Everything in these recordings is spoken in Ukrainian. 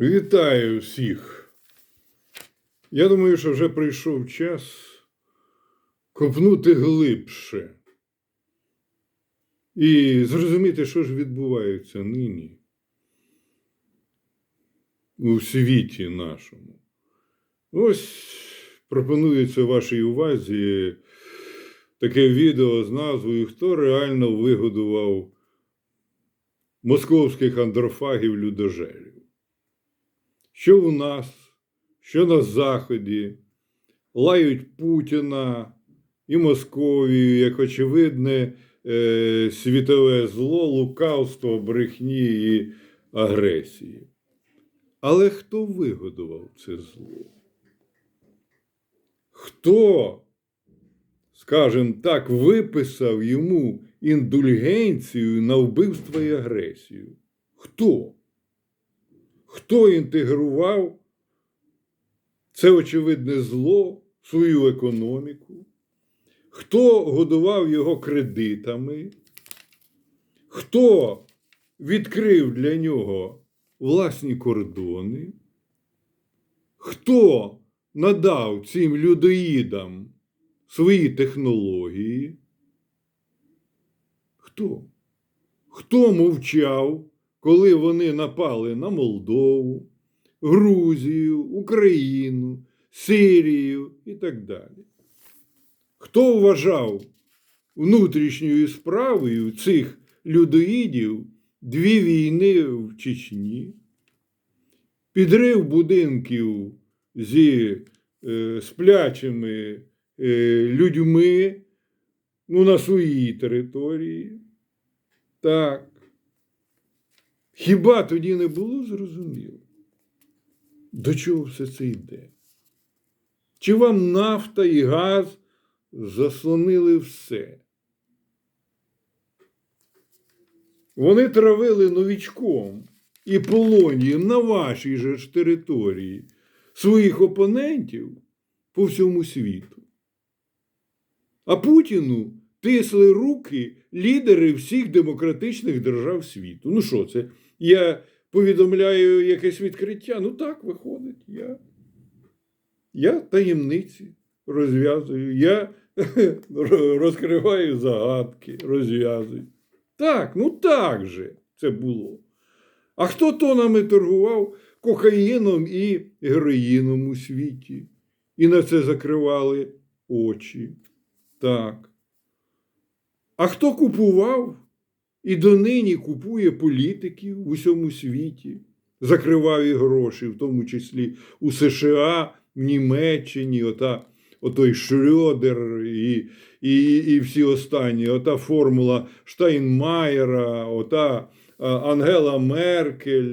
Вітаю всіх. Я думаю, що вже прийшов час копнути глибше і зрозуміти, що ж відбувається нині у світі нашому. Ось пропонується вашій увазі таке відео з назвою Хто реально вигодував московських андрофагів людожерів що у нас, що на Заході, лають Путіна і Московію, як очевидне е, світове зло, лукавство, брехні і агресії. Але хто вигодував це зло? Хто, скажімо так, виписав йому індульгенцію на вбивство і агресію? Хто? Хто інтегрував це очевидне зло в свою економіку? Хто годував його кредитами? Хто відкрив для нього власні кордони? Хто надав цим людоїдам свої технології? Хто? Хто мовчав? Коли вони напали на Молдову, Грузію, Україну, Сирію і так далі. Хто вважав внутрішньою справою цих людоїдів дві війни в Чечні, підрив будинків зі е, сплячими е, людьми ну, на своїй території? Так. Хіба тоді не було зрозуміло? До чого все це йде? Чи вам нафта і газ заслонили все? Вони травили новічком і полонієм на вашій же ж території своїх опонентів по всьому світу. А Путіну тисли руки лідери всіх демократичних держав світу. Ну що це? Я повідомляю якесь відкриття. Ну так виходить. Я я таємниці розв'язую, я розкриваю загадки, розв'язую. Так, ну так же це було. А хто то нами торгував кокаїном і героїном у світі? І на це закривали очі. Так. А хто купував і донині купує політиків в усьому світі, закриваві гроші, в тому числі у США, в Німеччині, ота, отой Шрёдер і і, і всі останні, ота формула Штайнмаєра, ота Ангела Меркель.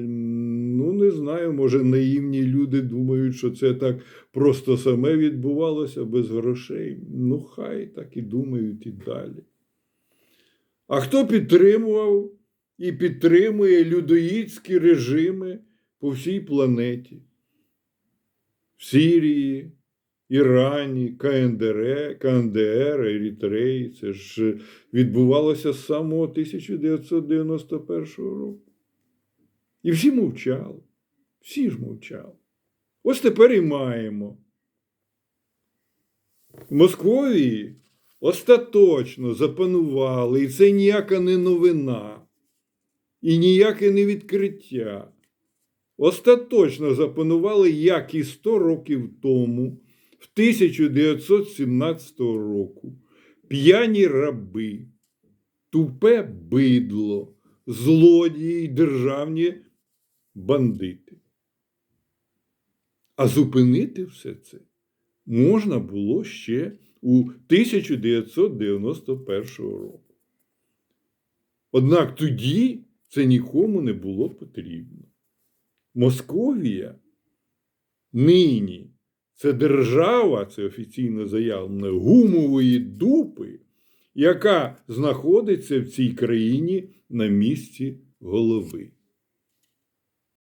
Ну, не знаю, може, наївні люди думають, що це так просто саме відбувалося без грошей. Ну, хай так і думають і далі. А хто підтримував і підтримує людоїдські режими по всій планеті? В Сирії, Ірані, КНДР, КНДР, Ерітреї. Це ж відбувалося з самого 1991 року. І всі мовчали. Всі ж мовчали. Ось тепер і маємо. В Московії остаточно запанували, і це ніяка не новина, і ніяке не відкриття. Остаточно запанували, як і 100 років тому, в 1917 року, п'яні раби, тупе бидло, злодії й державні бандити. А зупинити все це можна було ще у 1991 року. Однак тоді це нікому не було потрібно. Московія нині це держава, це офіційно заявлено, гумової дупи, яка знаходиться в цій країні на місці голови.